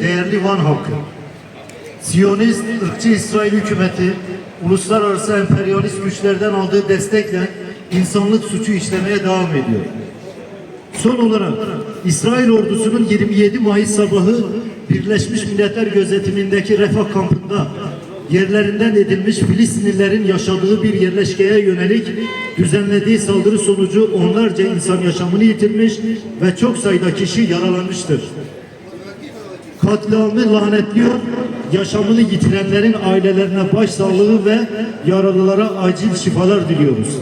Değerli Van halkı, Siyonist, ırkçı İsrail hükümeti, uluslararası emperyalist güçlerden aldığı destekle insanlık suçu işlemeye devam ediyor. Son olarak İsrail ordusunun 27 Mayıs sabahı Birleşmiş Milletler gözetimindeki refah kampında yerlerinden edilmiş Filistinlilerin yaşadığı bir yerleşkeye yönelik düzenlediği saldırı sonucu onlarca insan yaşamını yitirmiş ve çok sayıda kişi yaralanmıştır. Katliamı lanetliyor, yaşamını yitirenlerin ailelerine başsağlığı ve yaralılara acil şifalar diliyoruz.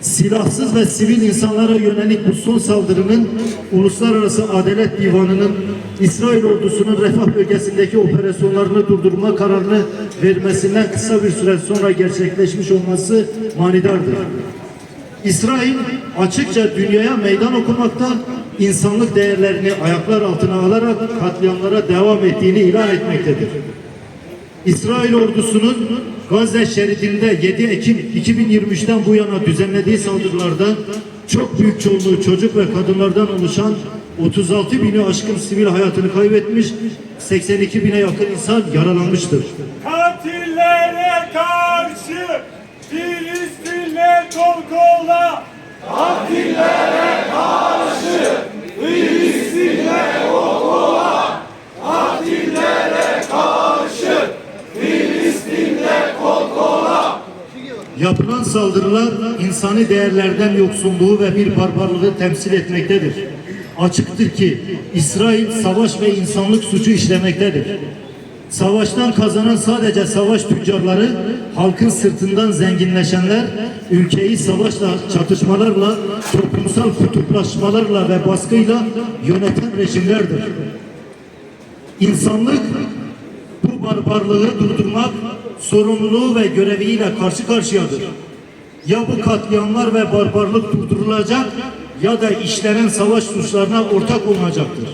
Silahsız ve sivil insanlara yönelik bu son saldırının Uluslararası Adalet Divanı'nın İsrail ordusunun refah bölgesindeki operasyonlarını durdurma kararını vermesinden kısa bir süre sonra gerçekleşmiş olması manidardır. İsrail açıkça dünyaya meydan okumakta, insanlık değerlerini ayaklar altına alarak katliamlara devam ettiğini ilan etmektedir. İsrail ordusunun Gazze şeridinde 7 Ekim 2023'ten bu yana düzenlediği saldırılarda çok büyük çoğunluğu çocuk ve kadınlardan oluşan 36 bini aşkın sivil hayatını kaybetmiş, 82 bine yakın insan yaralanmıştır. Katillere karşı Filistinle kol kola. Yapılan saldırılar insani değerlerden yoksunluğu ve bir barbarlığı temsil etmektedir. Açıktır ki İsrail savaş ve insanlık suçu işlemektedir. Savaştan kazanan sadece savaş tüccarları, halkın sırtından zenginleşenler, ülkeyi savaşla, çatışmalarla, toplumsal kutuplaşmalarla ve baskıyla yöneten rejimlerdir. İnsanlık bu barbarlığı durdurmak sorumluluğu ve göreviyle karşı karşıyadır. Ya bu katliamlar ve barbarlık durdurulacak ya da işlenen savaş suçlarına ortak olunacaktır.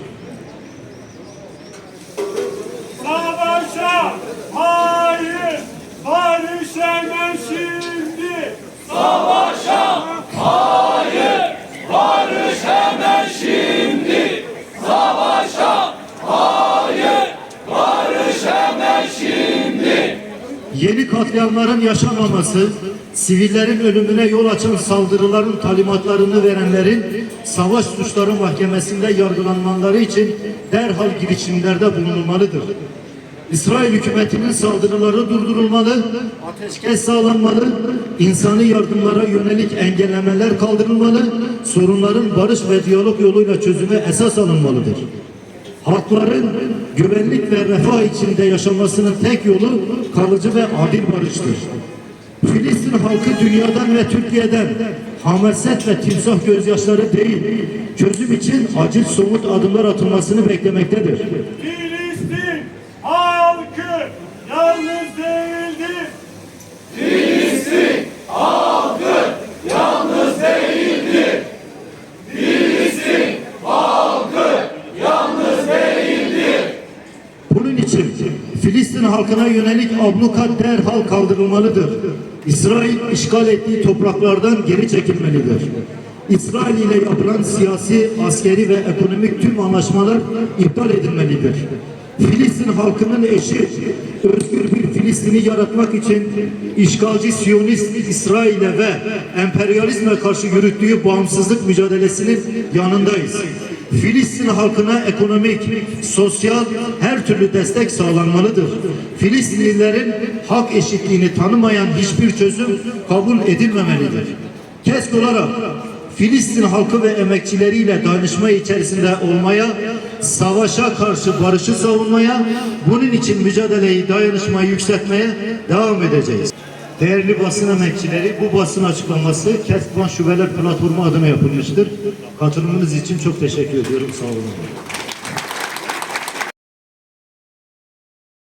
Yeni katliamların yaşanmaması, sivillerin ölümüne yol açan saldırıların talimatlarını verenlerin savaş suçları mahkemesinde yargılanmaları için derhal girişimlerde bulunulmalıdır. İsrail hükümetinin saldırıları durdurulmalı, ateşkes sağlanmalı, insani yardımlara yönelik engellemeler kaldırılmalı, sorunların barış ve diyalog yoluyla çözüme esas alınmalıdır. Halkların güvenlik ve refah içinde yaşamasının tek yolu kalıcı ve adil barıştır. Filistin halkı dünyadan ve Türkiye'den hamaset ve timsah gözyaşları değil, çözüm için acil somut adımlar atılmasını beklemektedir. Filistin halkı yalnız değildir. Bunun için Filistin halkına yönelik ablukat derhal kaldırılmalıdır. İsrail işgal ettiği topraklardan geri çekilmelidir. İsrail ile yapılan siyasi, askeri ve ekonomik tüm anlaşmalar iptal edilmelidir. Filistin halkının eşi, özgür bir Filistin'i yaratmak için işgalci Siyonist İsrail'e ve emperyalizme karşı yürüttüğü bağımsızlık mücadelesinin yanındayız. Filistin halkına ekonomik, sosyal her türlü destek sağlanmalıdır. Filistinlilerin hak eşitliğini tanımayan hiçbir çözüm kabul edilmemelidir. Kesk olarak Filistin halkı ve emekçileriyle dayanışma içerisinde olmaya, savaşa karşı barışı savunmaya, bunun için mücadeleyi, dayanışmayı yükseltmeye devam edeceğiz. Değerli basın emekçileri, bu basın açıklaması Keskban Şubeler Platformu adına yapılmıştır. Katılımınız için çok teşekkür ediyorum. Sağ olun.